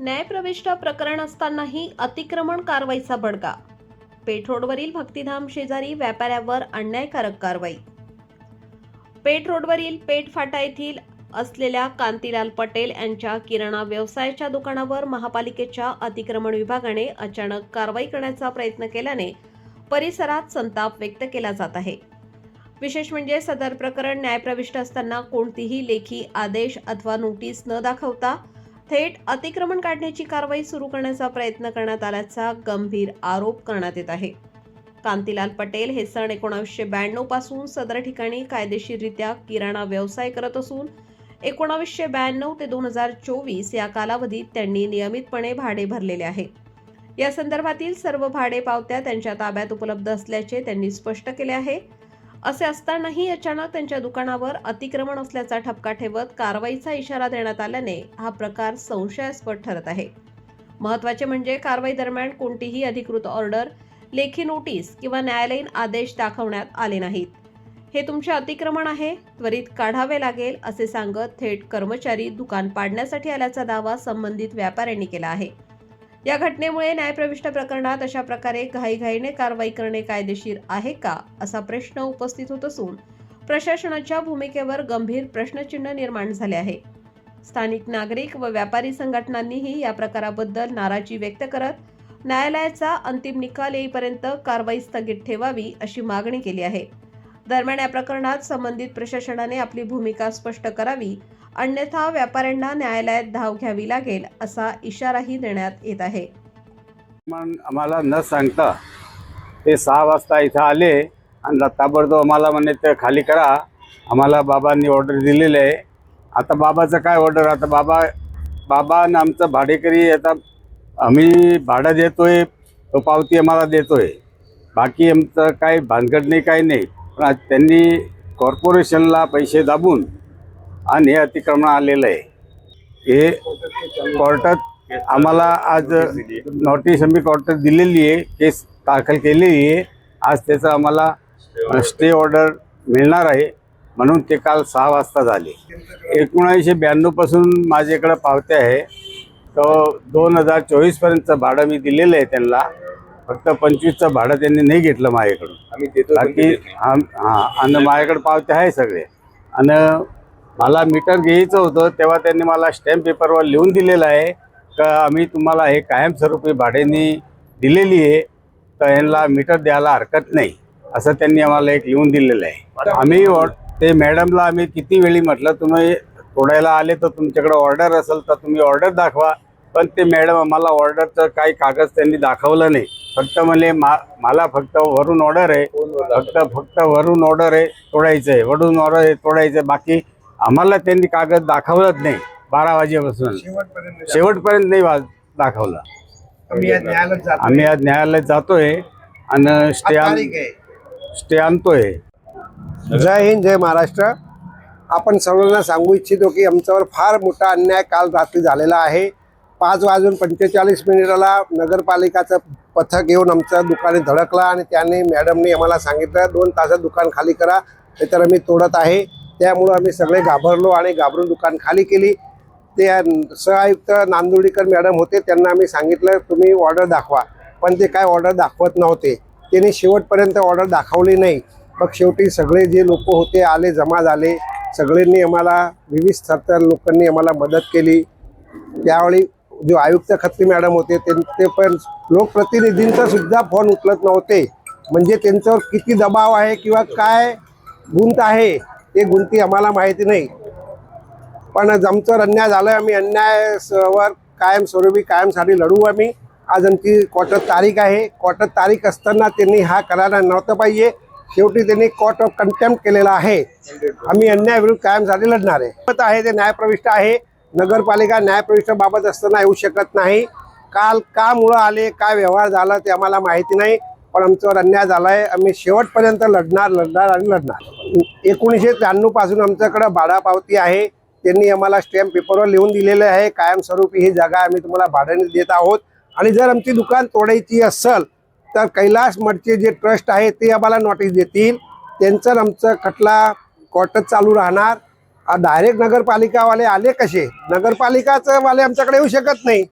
न्यायप्रविष्ट प्रकरण असतानाही अतिक्रमण कारवाईचा बडगा. पेठ रोडवरील भक्तिधाम शेजारी व्यापाऱ्यावर अन्यायकारक कारवाई. पेठ रोडवरील पेठ फाटा येथील असलेल्या कांतीलाल पटेल यांच्या किराणा व्यवसायाच्या दुकानावर महापालिकेच्या अतिक्रमण विभागाने अचानक कारवाई करण्याचा प्रयत्न केल्याने परिसरात संताप व्यक्त केला जात आहे. विशेष म्हणजे सदर प्रकरण न्यायप्रविष्ट असताना कोणतीही लेखी आदेश अथवा नोटीस न दाखवता थेट अतिक्रमण काढण्याची कारवाई सुरू करण्याचा प्रयत्न करण्यात आल्याचा गंभीर आरोप करण्यात येत आहे. कांतीलाल पटेल हे सन एकोणावीसशे ब्याण्णवपासून सदर ठिकाणी कायदेशीररित्या किराणा व्यवसाय करत असून एकोणावीसशे ब्याण्णव ते दोन हजार चोवीस या कालावधीत त्यांनी नियमितपणे भाडे भरलेले आहे. या संदर्भातील सर्व भाडे पावत्या त्यांच्या ताब्यात उपलब्ध असल्याचे त्यांनी स्पष्ट केले आहे. असे असतानाही अचानक त्यांच्या दुकानावर अतिक्रमण असल्याचा ठपका ठेवत कारवाईचा इशारा देण्यात आल्याने हा प्रकार संशयास्पद ठरत आहे. महत्त्वाचे म्हणजे कारवाई दरम्यान कोणतीही अधिकृत ऑर्डर लेखी नोटीस किंवा न्यायालयीन आदेश दाखवण्यात आले नाहीत. हे तुमचे अतिक्रमण आहे त्वरित काढावे लागेल असे सांगत थेट कर्मचारी दुकान पाडण्यासाठी आल्याचा दावा संबंधित व्यापाऱ्यांनी केला आहे. या घटनेमुळे न्यायप्रविष्ट प्रकरणात अशा प्रकारे घाईघाईने कारवाई करणे कायदेशीर आहे का असा प्रश्न उपस्थित होत असून प्रशासनाच्या भूमिकेवर गंभीर प्रश्नचिन्ह निर्माण झाले आहे. स्थानिक नागरिक व व्यापारी संघटनांनीही या प्रकाराबद्दल नाराजी व्यक्त करत न्यायालयाचा अंतिम निकाल येईपर्यंत कारवाई स्थगित ठेवावी अशी मागणी केली आहे. दरम्यान या प्रकरणात संबंधित प्रशासनाने आपली भूमिका स्पष्ट करावी अन्यथा व्यापाऱ्यांना न्यायालयात धाव घ्यावी लागेल असा इशाराही देण्यात येत आहे. मग आम्हाला न सांगता ते सहा वाजता इथं आले आणि ताबडतोब आम्हाला म्हणे ते खाली करा. आम्हाला बाबांनी ऑर्डर दिलेली आहे. आता बाबाचं काय ऑर्डर आता बाबा बाबा आणि आमचं भाडेकरी आता आम्ही भाडं देतोय तो पावती आम्हाला देतोय. बाकी आमचं काही भानगड नाही काही नाही. पण आज त्यांनी कॉर्पोरेशनला पैसे दाबून आणि हे अतिक्रमण आलेलं आहे. हे कोर्टात आम्हाला आज नोटीस आम्ही कोर्टात दिलेली आहे केस दाखल केलेली आहे. आज त्याचं आम्हाला स्टे ऑर्डर मिळणार आहे. म्हणून ते काल सहा वाजता झाले. एकोणीसशे ब्याण्णवपासून माझ्याकडं पावत्या आहे. तो दोन हजार चोवीसपर्यंतचं भाडं मी दिलेलं आहे त्यांना. फक्त पंचवीसचं भाडं त्यांनी नाही घेतलं माझ्याकडून. आम्ही देतो बाकी हां हां आणि माझ्याकडे पावते आहे सगळे. आणि मला मीटर घ्यायचं होतं तेव्हा त्यांनी मला स्टॅम्प पेपरवर लिहून दिलेलं आहे. का आम्ही तुम्हाला हे कायमस्वरूपी भाड्याने दिलेली आहे तर यांना मीटर द्यायला हरकत नाही असं त्यांनी आम्हाला एक लिहून दिलेलं आहे. आम्ही ते मॅडमला आम्ही किती वेळी म्हटलं तुम्ही तोडायला आले तर तुमच्याकडे ऑर्डर असेल तर तुम्ही ऑर्डर दाखवा. पण ते मॅडम आम्हाला ऑर्डरचं काही कागद त्यांनी दाखवलं नाही. फक्त म्हणले मा मला फक्त वरून ऑर्डर आहे. फक्त फक्त वरून ऑर्डर आहे तोडायचं आहे. वरून ऑर्डर आहे तोडायचं आहे. बाकी आम्हाला त्यांनी कागद दाखवलंच नाही बारा वाजेपासून. शेवटपर्यंत शेवटपर्यंत नाही वा दाखवलं. आम्ही आज न्यायालयात जातो. आम्ही आज न्यायालयात जातोय आणि स्टे आण. स्टे आणतोय. जय हिंद जय महाराष्ट्र. आपण सर्वांना सांगू इच्छितो की आमच्यावर फार मोठा अन्याय काल रात्री झालेला आहे. पाच वाजून पंचेचाळीस मिनिटाला नगरपालिकाचं पथक येऊन आमच्या दुकाने धडकला आणि त्याने मॅडमनी आम्हाला सांगितलं दोन तासात दुकान खाली करा तर आम्ही तोडत आहे. त्यामुळं आम्ही सगळे घाबरलो आणि घाबरून दुकान खाली केली. ते सहआयुक्त नांदुर्डीकर मॅडम होते त्यांना आम्ही सांगितलं तुम्ही ऑर्डर दाखवा. पण ते काय ऑर्डर दाखवत नव्हते. त्यांनी शेवटपर्यंत ऑर्डर दाखवली नाही. मग शेवटी सगळे जे लोक होते आले जमा झाले सगळ्यांनी आम्हाला विविध स्तरच्या लोकांनी आम्हाला मदत केली. त्यावेळी जो आयुक्त खत्री मॅडम होते ते पण लोकप्रतिनिधींचा सुद्धा फोन उचलत नव्हते. म्हणजे त्यांच्यावर किती दबाव आहे किंवा काय गुंत आहे ते गुंती आम्हाला माहिती नाही. पण आमच्यावर अन्याय झालं आम्ही अन्यायावर कायमस्वरूपी कायमसाठी लढू आम्ही. आज आमची क्वार्टर तारीख आहे. क्वार्टर तारीख असताना त्यांनी हा करायला नव्हतं पाहिजे. शेवटी त्यांनी कोर्ट ऑफ कंटेम्प्ट केलेला आहे. आम्ही अन्यायाविरुद्ध कायमसाठी लढणार आहे. मत आहे ते न्यायप्रविष्ट आहे. नगरपालिका न्यायप्रविष्टबाबत असताना येऊ शकत नाही. काल का मुळं आले काय व्यवहार झाला ते आम्हाला माहिती नाही. पण आमच्यावर अन्याय झाला आहे आम्ही शेवटपर्यंत लढणार लढणार आणि लढणार. एकोणीसशे त्र्याण्णवपासून आमच्याकडं भाडा पावती आहे. त्यांनी आम्हाला स्टॅम्प पेपरवर लिहून दिलेले आहे. कायमस्वरूपी ही जागा आम्ही तुम्हाला भाड्याने देत आहोत. आणि जर आमची दुकान तोडायची असेल तर कैलास मठचे जे ट्रस्ट आहे ते आम्हाला नोटीस देतील. त्यांचं आमचं खटला कोर्टात चालू राहणार. डायरेक्ट नगरपालिकावाले आले कसे? नगरपालिकाचं वाले आमच्याकडे येऊ शकत नाही.